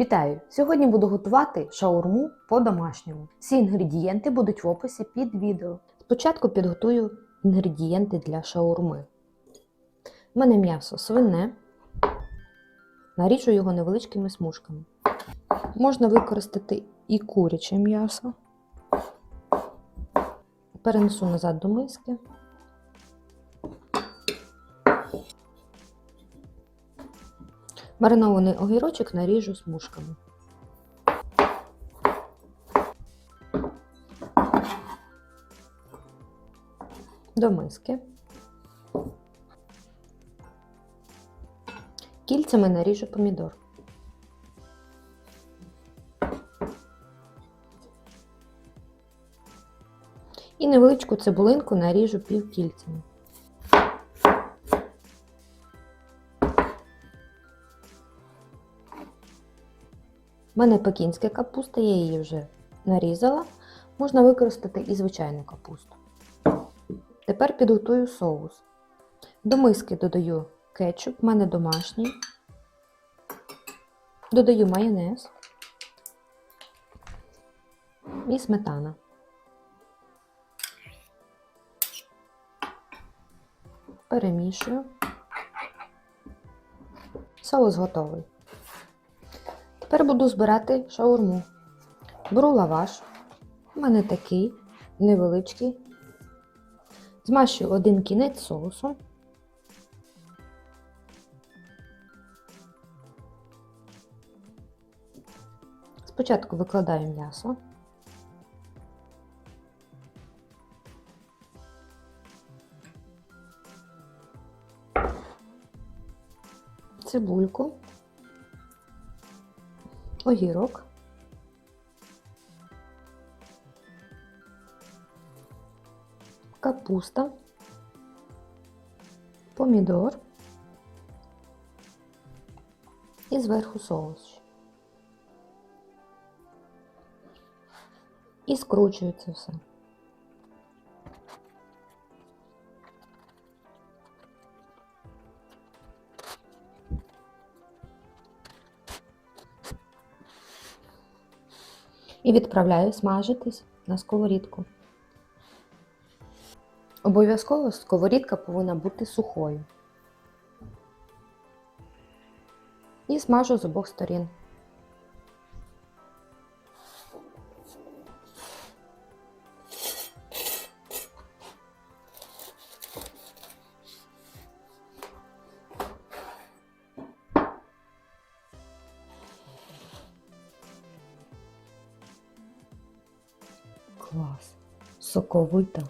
Вітаю! Сьогодні буду готувати шаурму по-домашньому. Всі інгредієнти будуть в описі під відео. Спочатку підготую інгредієнти для шаурми. У мене м'ясо свине. Наріжу його невеличкими смужками. Можна використати і куряче м'ясо. Перенесу назад до миски. Маринований огірочок наріжу смужками. До миски. Кільцями наріжу помідор. І невеличку цибулинку наріжу півкільцями. У мене пекінська капуста, я її вже нарізала. Можна використати і звичайну капусту. Тепер підготую соус. До миски додаю кетчуп, в мене домашній. Додаю майонез і сметана. Перемішую. Соус готовий. Тепер буду збирати шаурму. Беру лаваш. У мене такий невеличкий. Змащую один кінець соусом. Спочатку викладаю м'ясо. Цибульку огірок, капуста, помідор і зверху соус. І скручую це все. І відправляю смажитись на сковорідку. Обов'язково сковорідка повинна бути сухою. І смажу з обох сторін. Клас. Соковита.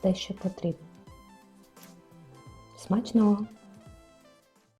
Те, що потрібно. Смачного!